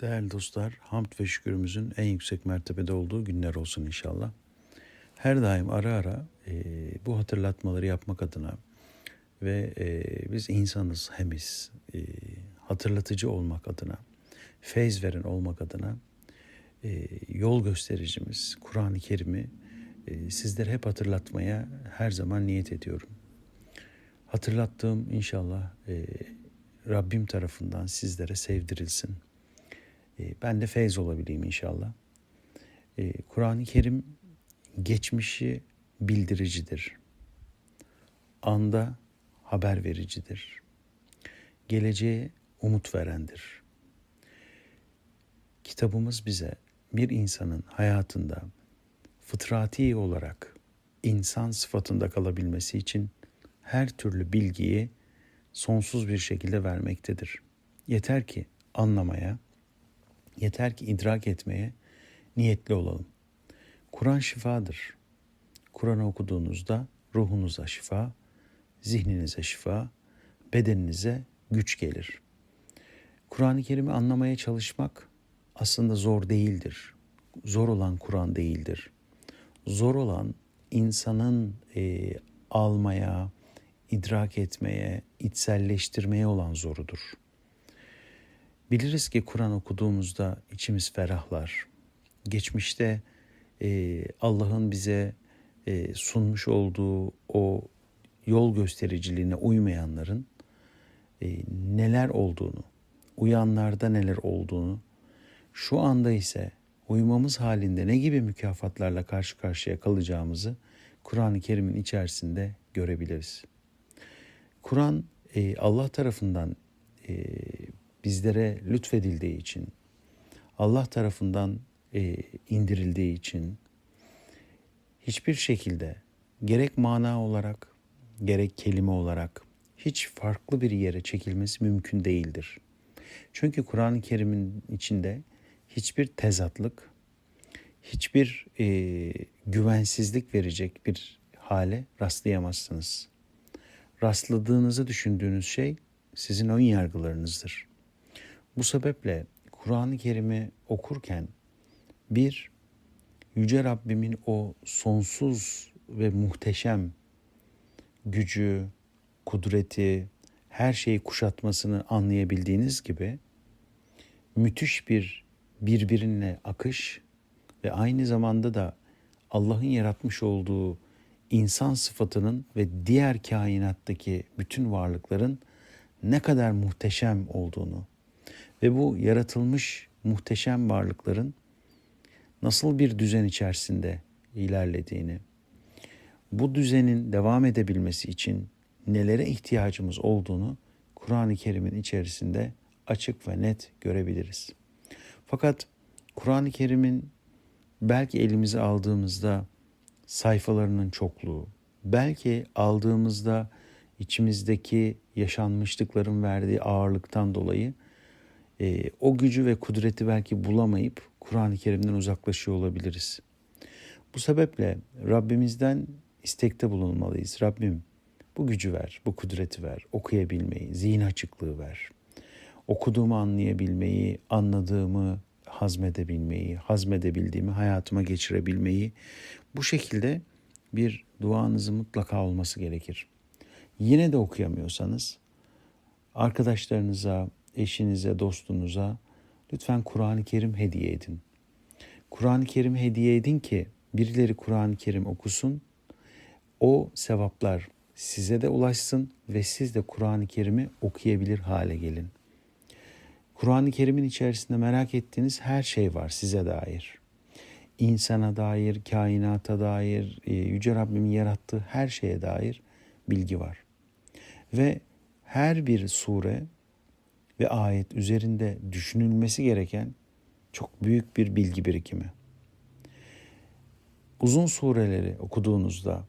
Değerli dostlar, hamd ve şükürümüzün en yüksek mertebede olduğu günler olsun inşallah. Her daim ara ara e, bu hatırlatmaları yapmak adına ve e, biz insanız, hemiz, e, hatırlatıcı olmak adına, feyz veren olmak adına e, yol göstericimiz Kur'an-ı Kerim'i e, sizlere hep hatırlatmaya her zaman niyet ediyorum. Hatırlattığım inşallah e, Rabbim tarafından sizlere sevdirilsin. E, ben de feyz olabileyim inşallah. E, Kur'an-ı Kerim geçmişi bildiricidir. Anda haber vericidir. Geleceğe umut verendir. Kitabımız bize bir insanın hayatında fıtrati olarak insan sıfatında kalabilmesi için her türlü bilgiyi sonsuz bir şekilde vermektedir. Yeter ki anlamaya, yeter ki idrak etmeye niyetli olalım. Kur'an şifadır. Kur'an'ı okuduğunuzda ruhunuza şifa, zihninize şifa, bedeninize güç gelir. Kur'an-ı Kerim'i anlamaya çalışmak aslında zor değildir. Zor olan Kur'an değildir. Zor olan insanın e, almaya, idrak etmeye, içselleştirmeye olan zorudur. Biliriz ki Kur'an okuduğumuzda içimiz ferahlar. Geçmişte e, Allah'ın bize e, sunmuş olduğu o yol göstericiliğine uymayanların e, neler olduğunu, uyanlarda neler olduğunu, şu anda ise uymamız halinde ne gibi mükafatlarla karşı karşıya kalacağımızı Kur'an-ı Kerim'in içerisinde görebiliriz. Kur'an e, Allah tarafından e, bizlere lütfedildiği için, Allah tarafından e, indirildiği için hiçbir şekilde gerek mana olarak gerek kelime olarak hiç farklı bir yere çekilmesi mümkün değildir. Çünkü Kur'an-ı Kerim'in içinde hiçbir tezatlık, hiçbir e, güvensizlik verecek bir hale rastlayamazsınız. Rastladığınızı düşündüğünüz şey sizin ön yargılarınızdır. Bu sebeple Kur'an-ı Kerim'i okurken bir Yüce Rabbimin o sonsuz ve muhteşem gücü, kudreti, her şeyi kuşatmasını anlayabildiğiniz gibi müthiş bir birbirine akış ve aynı zamanda da Allah'ın yaratmış olduğu insan sıfatının ve diğer kainattaki bütün varlıkların ne kadar muhteşem olduğunu ve bu yaratılmış muhteşem varlıkların nasıl bir düzen içerisinde ilerlediğini, bu düzenin devam edebilmesi için nelere ihtiyacımız olduğunu Kur'an-ı Kerim'in içerisinde açık ve net görebiliriz. Fakat Kur'an-ı Kerim'in belki elimize aldığımızda sayfalarının çokluğu, belki aldığımızda içimizdeki yaşanmışlıkların verdiği ağırlıktan dolayı e, o gücü ve kudreti belki bulamayıp Kur'an-ı Kerim'den uzaklaşıyor olabiliriz. Bu sebeple Rabbimizden istekte bulunmalıyız. Rabbim bu gücü ver, bu kudreti ver, okuyabilmeyi, zihin açıklığı ver. Okuduğumu anlayabilmeyi, anladığımı hazmedebilmeyi, hazmedebildiğimi hayatıma geçirebilmeyi bu şekilde bir duanızın mutlaka olması gerekir. Yine de okuyamıyorsanız arkadaşlarınıza, eşinize, dostunuza lütfen Kur'an-ı Kerim hediye edin. Kur'an-ı Kerim hediye edin ki birileri Kur'an-ı Kerim okusun. O sevaplar size de ulaşsın ve siz de Kur'an-ı Kerim'i okuyabilir hale gelin. Kur'an-ı Kerim'in içerisinde merak ettiğiniz her şey var size dair. İnsana dair, kainata dair, e, Yüce Rabbimin yarattığı her şeye dair bilgi var. Ve her bir sure ve ayet üzerinde düşünülmesi gereken çok büyük bir bilgi birikimi. Uzun sureleri okuduğunuzda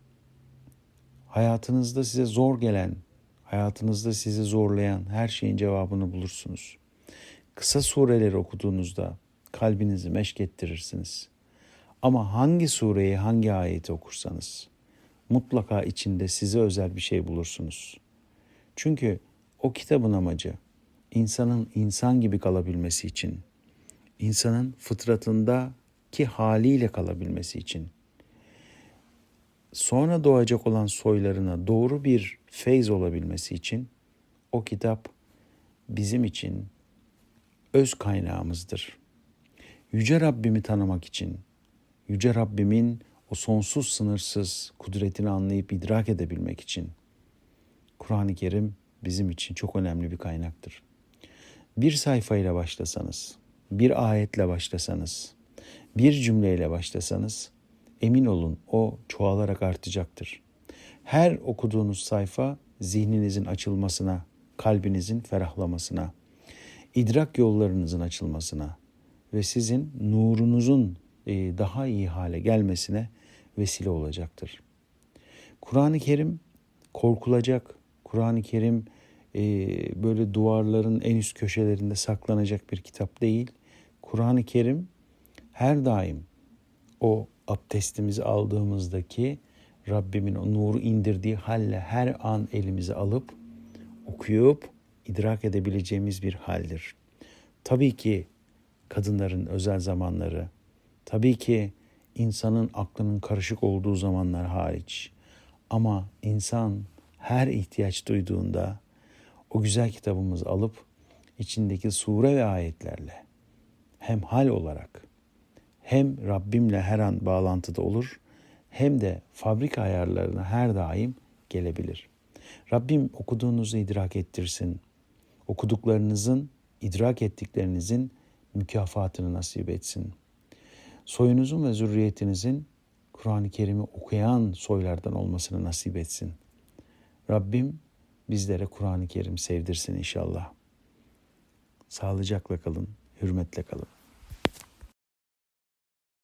hayatınızda size zor gelen, hayatınızda sizi zorlayan her şeyin cevabını bulursunuz. Kısa sureleri okuduğunuzda kalbinizi meşk ettirirsiniz. Ama hangi sureyi, hangi ayeti okursanız mutlaka içinde size özel bir şey bulursunuz. Çünkü o kitabın amacı insanın insan gibi kalabilmesi için, insanın fıtratındaki haliyle kalabilmesi için sonra doğacak olan soylarına doğru bir feyz olabilmesi için o kitap bizim için öz kaynağımızdır. Yüce Rabbimi tanımak için, Yüce Rabbimin o sonsuz sınırsız kudretini anlayıp idrak edebilmek için Kur'an-ı Kerim bizim için çok önemli bir kaynaktır. Bir sayfayla başlasanız, bir ayetle başlasanız, bir cümleyle başlasanız emin olun o çoğalarak artacaktır. Her okuduğunuz sayfa zihninizin açılmasına, kalbinizin ferahlamasına, idrak yollarınızın açılmasına ve sizin nurunuzun e, daha iyi hale gelmesine vesile olacaktır. Kur'an-ı Kerim korkulacak, Kur'an-ı Kerim e, böyle duvarların en üst köşelerinde saklanacak bir kitap değil. Kur'an-ı Kerim her daim o abdestimizi aldığımızdaki Rabbimin o nuru indirdiği halle her an elimize alıp okuyup idrak edebileceğimiz bir haldir. Tabii ki kadınların özel zamanları, tabii ki insanın aklının karışık olduğu zamanlar hariç. Ama insan her ihtiyaç duyduğunda o güzel kitabımızı alıp içindeki sure ve ayetlerle hem hal olarak hem Rabbimle her an bağlantıda olur hem de fabrika ayarlarına her daim gelebilir. Rabbim okuduğunuzu idrak ettirsin. Okuduklarınızın, idrak ettiklerinizin mükafatını nasip etsin. Soyunuzun ve zürriyetinizin Kur'an-ı Kerim'i okuyan soylardan olmasını nasip etsin. Rabbim bizlere Kur'an-ı Kerim sevdirsin inşallah. Sağlıcakla kalın, hürmetle kalın.